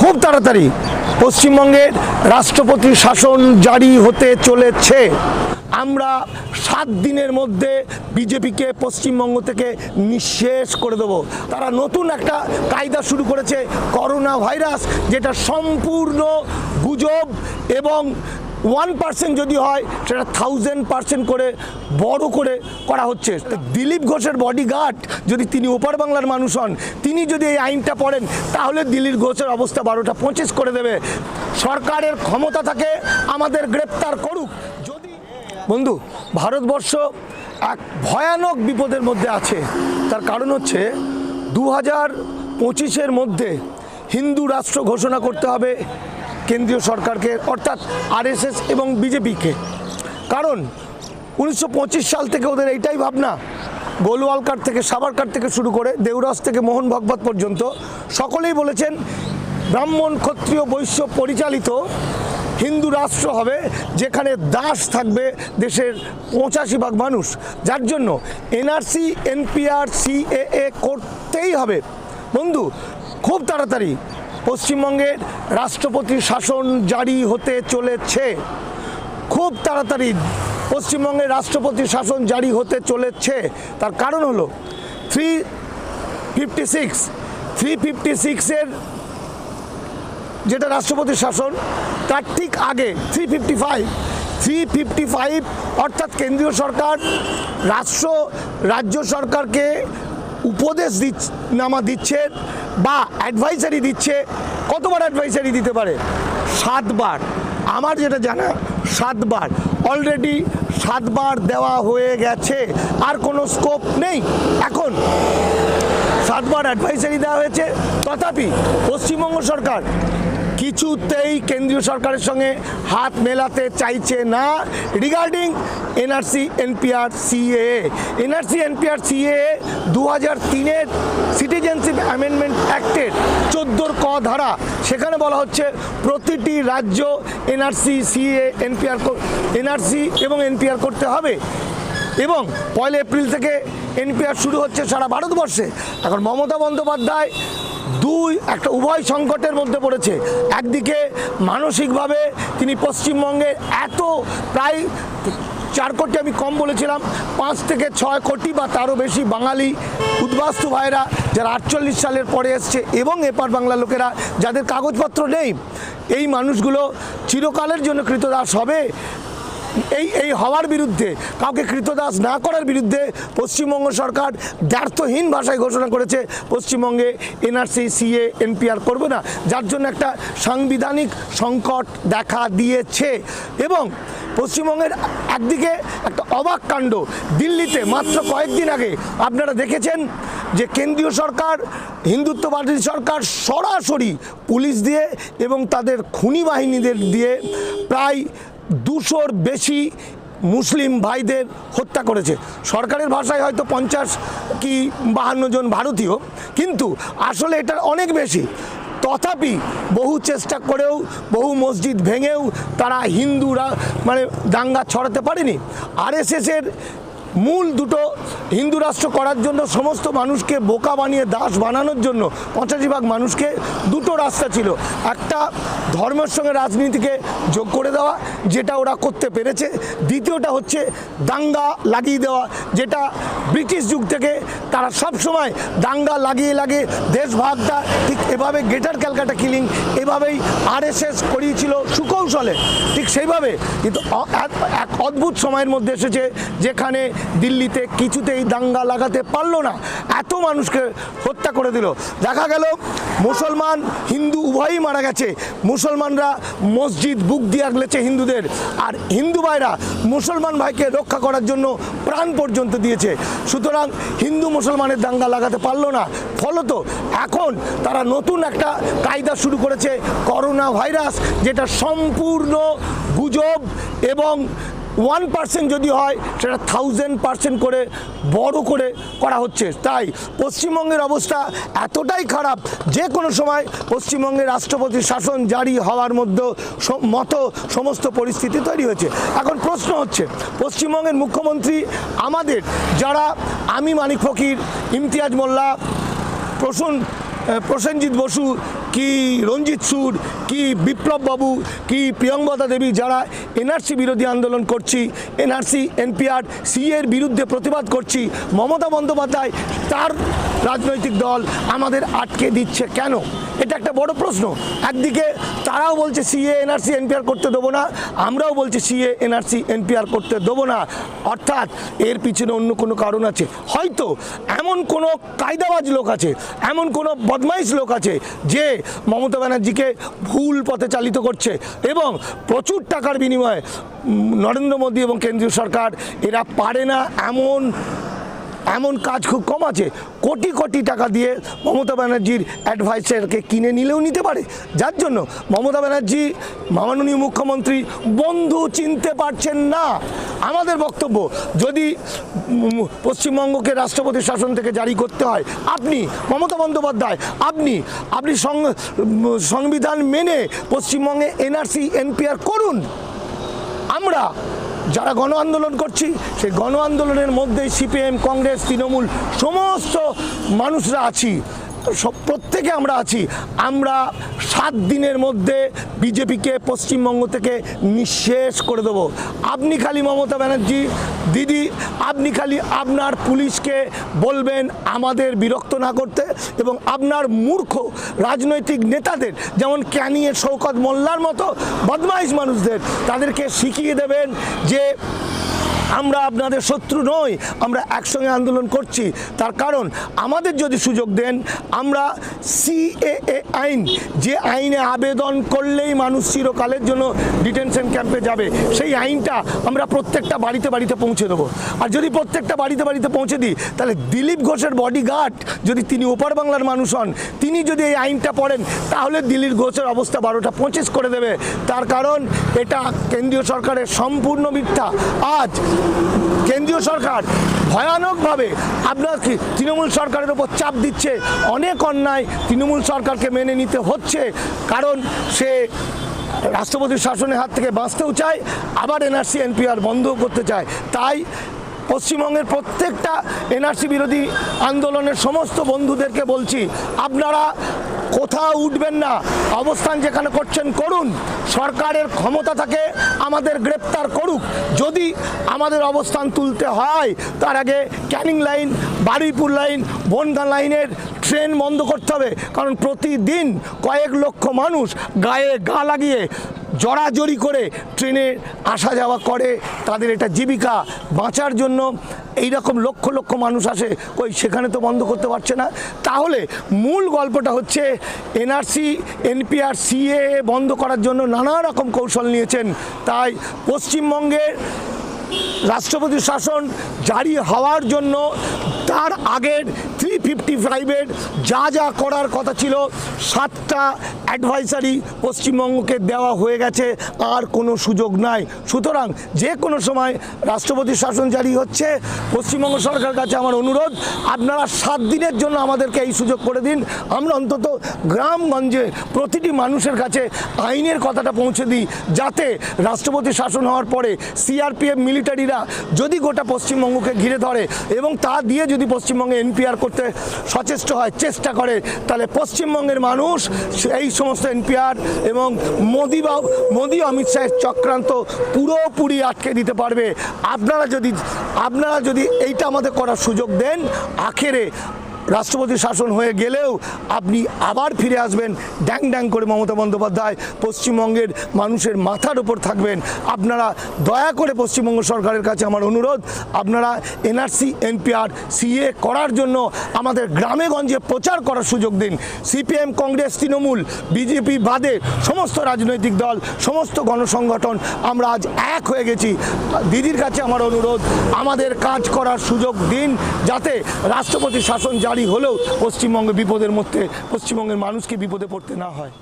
খুব তাড়াতাড়ি পশ্চিমবঙ্গের রাষ্ট্রপতি শাসন জারি হতে চলেছে। আমরা সাত দিনের মধ্যে বিজেপিকে পশ্চিমবঙ্গ থেকে নিঃশেষ করে দেব। তারা নতুন একটা কায়দা শুরু করেছে, করোনা ভাইরাস, যেটা সম্পূর্ণ গুজব এবং ওয়ান পার্সেন্ট যদি হয়, সেটা থাউজেন্ড পার্সেন্ট করে বড় করে করা হচ্ছে। দিলীপ ঘোষের বডিগার্ড যদি তিনি ওপার বাংলার মানুষ হন, তিনি যদি এই আইনটা পড়েন, তাহলে দিলীপ ঘোষের অবস্থা বারোটা পঁচিশ করে দেবে। সরকারের ক্ষমতা থাকে, আমাদের গ্রেপ্তার করুক। যদি বন্ধু, ভারতবর্ষ এক ভয়ানক বিপদের মধ্যে আছে। তার কারণ হচ্ছে দু হাজার পঁচিশের মধ্যে হিন্দু রাষ্ট্র ঘোষণা করতে হবে। কেন্দ্রীয় সরকারকে, অর্থাৎ আরএসএস এবং বিজেপিকে। কারণ উনিশশো পঁচিশ সাল থেকে ওদের এইটাই ভাবনা, গোলওয়ালকার থেকে সাবারকার থেকে শুরু করে দেউরাস থেকে মোহন ভগবত পর্যন্ত। সকলেই বলেছেন, ব্রাহ্মণ ক্ষত্রিয় বৈশ্য পরিচালিত হিন্দু রাষ্ট্র হবে, যেখানে দাস থাকবে দেশের পঁচাশি ভাগ মানুষ। যার জন্য এনআরসি, এনপিআর, সিএএ করতেই হবে। বন্ধু, খুব তাড়াতাড়ি পশ্চিমবঙ্গের রাষ্ট্রপতি শাসন জারি হতে চলেছে। খুব তাড়াতাড়ি পশ্চিমবঙ্গের রাষ্ট্রপতি শাসন জারি হতে চলেছে। তার কারণ হলো three fifty six three fifty সিক্সের যেটা রাষ্ট্রপতির শাসন, তার ঠিক আগে three fifty five three fifty five অর্থাৎ কেন্দ্রীয় সরকার, রাষ্ট্র, রাজ্য সরকারকে উপদেশ দিচ্ছে, নামা দিচ্ছে বা অ্যাডভাইসারি দিচ্ছে, কতবার অ্যাডভাইসারি দিতে পারে? সাতবার। আমার যেটা জানা, সাতবার। অলরেডি সাতবার দেওয়া হয়ে গেছে, আর কোনো স্কোপ নেই। এখন সাতবার অ্যাডভাইসারি দেওয়া হয়েছে, তথাপি পশ্চিমবঙ্গ সরকার কিছুতেই কেন্দ্রীয় সরকারের সঙ্গে হাত মেলাতে চাইছে না। Regarding NRC, NPR CA NRC, NPR CA দু হাজার তিনের সিটিজেনশিপ অ্যামেন্ডমেন্ট অ্যাক্টের চোদ্দোর ক ধারা। সেখানে বলা হচ্ছে প্রতিটি রাজ্য এনআরসি সিএ এনপিআর এনআরসি এবং এনপিআর করতে হবে। এবং পয়লা এপ্রিল থেকে এনপিআর শুরু হচ্ছে সারা ভারতবর্ষে। এখন মমতা বন্দ্যোপাধ্যায় দুই, একটা উভয় সংকটের মধ্যে পড়েছে। একদিকে মানসিকভাবে তিনি পশ্চিমবঙ্গে এত প্রায় চার কোটি, আমি কম বলেছিলাম, পাঁচ থেকে ছয় কোটি বা তারও বেশি বাঙালি উদ্বাস্তু ভাইরা যারা আটচল্লিশ সালের পরে এসছে এবং এপার বাংলার লোকেরা যাদের কাগজপত্র নেই, এই মানুষগুলো চিরকালের জন্য কৃতদাস হবে। এই এই হওয়ার বিরুদ্ধে, কাউকে কৃতদাস না করার বিরুদ্ধে পশ্চিমবঙ্গ সরকার দ্ব্যর্থহীন ভাষায় ঘোষণা করেছে, পশ্চিমবঙ্গে এনআরসি সিএ এনপিআর করবে না। যার জন্য একটা সাংবিধানিক সংকট দেখা দিয়েছে। এবং পশ্চিমবঙ্গের একদিকে একটা অবাক কাণ্ড, দিল্লিতে মাত্র কয়েকদিন আগে আপনারা দেখেছেন যে কেন্দ্রীয় সরকার, হিন্দুত্ববাদী সরকার সরাসরি পুলিশ দিয়ে এবং তাদের খুনি বাহিনীদের দিয়ে প্রায় দুশোর বেশি মুসলিম ভাইদের হত্যা করেছে। সরকারের ভাষায় হয়তো পঞ্চাশ কি বাহান্ন জন ভারতীয়, কিন্তু আসলে এটা অনেক বেশি। তথাপি বহু চেষ্টা করেও, বহু মসজিদ ভেঙেও তারা হিন্দুরা মানে দাঙ্গা ছড়াতে পারেনি। আরএসএসের মূল দুটো হিন্দু রাষ্ট্র করার জন্য সমস্ত মানুষকে বোকা বানিয়ে দাস বানানোর জন্য পঁচাশি ভাগ মানুষকে দুটো রাস্তা ছিল। একটা ধর্মের সঙ্গে রাজনীতিকে যোগ করে দেওয়া, যেটা ওরা করতে পেরেছে। দ্বিতীয়টা হচ্ছে দাঙ্গা লাগিয়ে দেওয়া, যেটা ব্রিটিশ যুগ থেকে তারা সব সময় দাঙ্গা লাগিয়ে লাগিয়ে দেশ ভাগটা ঠিক এভাবে গ্রেটার ক্যালকাটা কিলিং এভাবেই আরএসএস করিয়েছিল সুকৌশলে। ঠিক সেইভাবে কিন্তু এক অদ্ভুত সময়ের মধ্যে এসেছে যেখানে দিল্লিতে কিছুতেই দাঙ্গা লাগাতে পারল না। এত মানুষকে হত্যা করে দিল। দেখা গেল, মুসলমান, হিন্দু উভয়ই মারা গেছে। মুসলমানরা মসজিদ, বুক দিয়ে আগলেছে হিন্দুদের। আর হিন্দু ভাইরা মুসলমান ভাইকে রক্ষা করার জন্য প্রাণ পর্যন্ত দিয়েছে। সুতরাং হিন্দু মুসলমানের দাঙ্গা লাগাতে পারল না। ফলত এখন তারা নতুন একটা কায়দা শুরু করেছে, করোনা ভাইরাস, যেটা সম্পূর্ণ গুজব এবং ওয়ান পার্সেন্ট যদি হয়, সেটা থাউজেন্ড পার্সেন্ট করে বড় করে করা হচ্ছে। তাই পশ্চিমবঙ্গের অবস্থা এতটাই খারাপ, যে কোনো সময় পশ্চিমবঙ্গের রাষ্ট্রপতি শাসন জারি হওয়ার মধ্যে মতো সমস্ত পরিস্থিতি তৈরি হয়েছে। এখন প্রশ্ন হচ্ছে, পশ্চিমবঙ্গের মুখ্যমন্ত্রী আমাদের, যারা আমি মানিক ফকির, ইমতিয়াজ মোল্লা, প্রসূন প্রসেনজিৎ বসু কি রঞ্জিত সুর, কি বিপ্লব বাবু, কি প্রিয়ঙ্বদা দেবী যারা এনআরসি বিরোধী আন্দোলন করছি, এনআরসি, এনপিআর সি এর বিরুদ্ধে প্রতিবাদ করছি, মমতা বন্দ্যোপাধ্যায় তার রাজনৈতিক দল আমাদের আটকে দিচ্ছে কেন? এটা একটা বড় প্রশ্ন। একদিকে তারাও বলছে সিএ, এনআরসি, এনপিআর করতে দেবো না, আমরাও বলছি সিএ, এনআরসি, এনপিআর করতে দেবো না। অর্থাৎ এর পিছনে অন্য কোনো কারণ আছে। হয়তো এমন কোনো কায়দাবাজ লোক আছে, এমন কোনো বদমাইশ লোক আছে যে মমতা ব্যানার্জিকে ভুল পথে চালিত করছে এবং প্রচুর টাকার বিনিময়ে নরেন্দ্র মোদী এবং কেন্দ্রীয় সরকার এরা পারে না এমন এমন কাজ খুব কম আছে। কোটি কোটি টাকা দিয়ে মমতা ব্যানার্জির অ্যাডভাইসারকে কিনে নিলেও নিতে পারে। যার জন্য মমতা ব্যানার্জি, মাননীয় মুখ্যমন্ত্রী বন্ধু চিনতে পারছেন না। আমাদের বক্তব্য, যদি পশ্চিমবঙ্গকে রাষ্ট্রপতি শাসন থেকে জারি করতে হয়, আপনি, মমতা বন্দ্যোপাধ্যায়, আপনি আপনি সংবিধান মেনে পশ্চিমবঙ্গে এনআরসি, এনপিআর করুন। আমরা যারা গণ আন্দোলন করছি সেই গণ আন্দোলনের মধ্যেই সিপিএম কংগ্রেস তৃণমূল সমস্ত মানুষরা আছি। সব প্রত্যেকে আমরা আছি। আমরা সাত দিনের মধ্যে বিজেপিকে পশ্চিমবঙ্গ থেকে নিঃশেষ করে দেবো। আপনি খালি মমতা ব্যানার্জি, দিদি, আপনি খালি আপনার পুলিশকে বলবেন আমাদের বিরক্ত না করতে এবং আপনার মূর্খ রাজনৈতিক নেতাদের, যেমন ক্যানিয়ে শৌকত মোল্লার মতো বদমাইশ মানুষদের, তাদেরকে শিখিয়ে দেবেন যে আমরা আপনাদের শত্রু নই, আমরা একসঙ্গে আন্দোলন করছি। তার কারণ, আমাদের যদি সুযোগ দেন, আমরা সিএএ আইন, যে আইনে আবেদন করলেই মানুষ চিরকালের জন্য ডিটেনশন ক্যাম্পে যাবে, সেই আইনটা আমরা প্রত্যেকটা বাড়িতে বাড়িতে পৌঁছে দেবো। আর যদি প্রত্যেকটা বাড়িতে বাড়িতে পৌঁছে দিই, তাহলে দিলীপ ঘোষের বডিগার্ড যদি তিনি ওপার বাংলার মানুষ হন, তিনি যদি এই আইনটা পড়েন, তাহলে দিলীপ ঘোষের অবস্থা বারোটা পঁচিশ করে দেবে। তার কারণ, এটা কেন্দ্রীয় সরকারের সম্পূর্ণ মিথ্যা। আজ কেন্দ্রীয় সরকার ভয়ানকভাবে আপনার তৃণমূল সরকারের ওপর চাপ দিচ্ছে? অনেক অন্যায় তৃণমূল সরকারকে মেনে নিতে হচ্ছে। কারণ সে রাষ্ট্রপতির শাসনের হাত থেকে বাঁচতেও চায়, আবার এনআরসি, এনপিআর বন্ধ করতে চায়। তাই পশ্চিমবঙ্গের প্রত্যেকটা এনআরসি বিরোধী আন্দোলনের সমস্ত বন্ধুদেরকে বলছি, আপনারা কোথাও উঠবেন না। অবস্থান যেখানে করছেন, করুন। সরকারের ক্ষমতা থাকে, আমাদের গ্রেপ্তার করুক। যদি আমাদের অবস্থান তুলতে হয়, তার আগে ক্যানিং লাইন, বারুইপুর লাইন বনগা লাইনের ট্রেন বন্ধ করতে হবে। কারণ প্রতিদিন কয়েক লক্ষ মানুষ গায়ে গা লাগিয়ে জড়াজড়ি করে ট্রেনে আসা যাওয়া করে, তাদের এটা জীবিকা বাঁচার জন্য। এই রকম লক্ষ লক্ষ মানুষ আসে ওই সেখানে তো বন্ধ করতে পারছে না। তাহলে মূল গল্পটা হচ্ছে, এনআরসি, এনপিআর, সিএ বন্ধ করার জন্য নানা রকম কৌশল নিয়েছেন। তাই পশ্চিমবঙ্গের রাষ্ট্রপতি শাসন জারি হওয়ার জন্য তার আগের থ্রি ফিফটি ফাইভের যা যা করার কথা ছিল, সাতটা অ্যাডভাইসারি পশ্চিমবঙ্গকে দেওয়া হয়ে গেছে, আর কোনো সুযোগ নাই। সুতরাং যে কোনো সময় রাষ্ট্রপতি শাসন জারি হচ্ছে, পশ্চিমবঙ্গ সরকারের কাছে আমার অনুরোধ, আপনারা সাত দিনের জন্য আমাদেরকে এই সুযোগ করে দিন। আমরা অন্তত গ্রামগঞ্জে প্রতিটি মানুষের কাছে আইনের কথাটা পৌঁছে দিই, যাতে রাষ্ট্রপতি শাসন হওয়ার পরে সিআরপিএফ মিলিটারিরা যদি গোটা পশ্চিমবঙ্গকে ঘিরে ধরে এবং তা দিয়ে যদি পশ্চিমবঙ্গে এনপিআর করতে সচেষ্ট হয়, চেষ্টা করে, তাহলে পশ্চিমবঙ্গের মানুষ এই সমস্ত এনপিআর এবং মোদি বা, মোদি অমিত শাহের চক্রান্ত পুরোপুরি আটকে দিতে পারবে। আপনারা যদি আপনারা যদি এইটা আমাদের করার সুযোগ দেন, আখেরে রাষ্ট্রপতি শাসন হয়ে গেলেও আপনি আবার ফিরে আসবেন, ড্যাং ড্যাং করে মমতা বন্দ্যোপাধ্যায় পশ্চিমবঙ্গের মানুষের মাথার উপর থাকবেন। আপনারা দয়া করে পশ্চিমবঙ্গ সরকারের কাছে আমার অনুরোধ, আপনারা এনআরসি, এনপিআর, সিএ করার জন্য আমাদের গ্রামে গঞ্জে প্রচার করার সুযোগ দিন। সিপিএম, কংগ্রেস, তৃণমূল, বিজেপি বাদে সমস্ত রাজনৈতিক দল, সমস্ত গণসংগঠন, আমরা আজ এক হয়ে গেছি। দিদির কাছে আমার অনুরোধ, আমাদের কাজ করার সুযোগ দিন যাতে রাষ্ট্রপতি শাসন জারি হলেও পশ্চিমবঙ্গে বিপদের মধ্যে পশ্চিমবঙ্গের মানুষকে বিপদে পড়তে না হয়।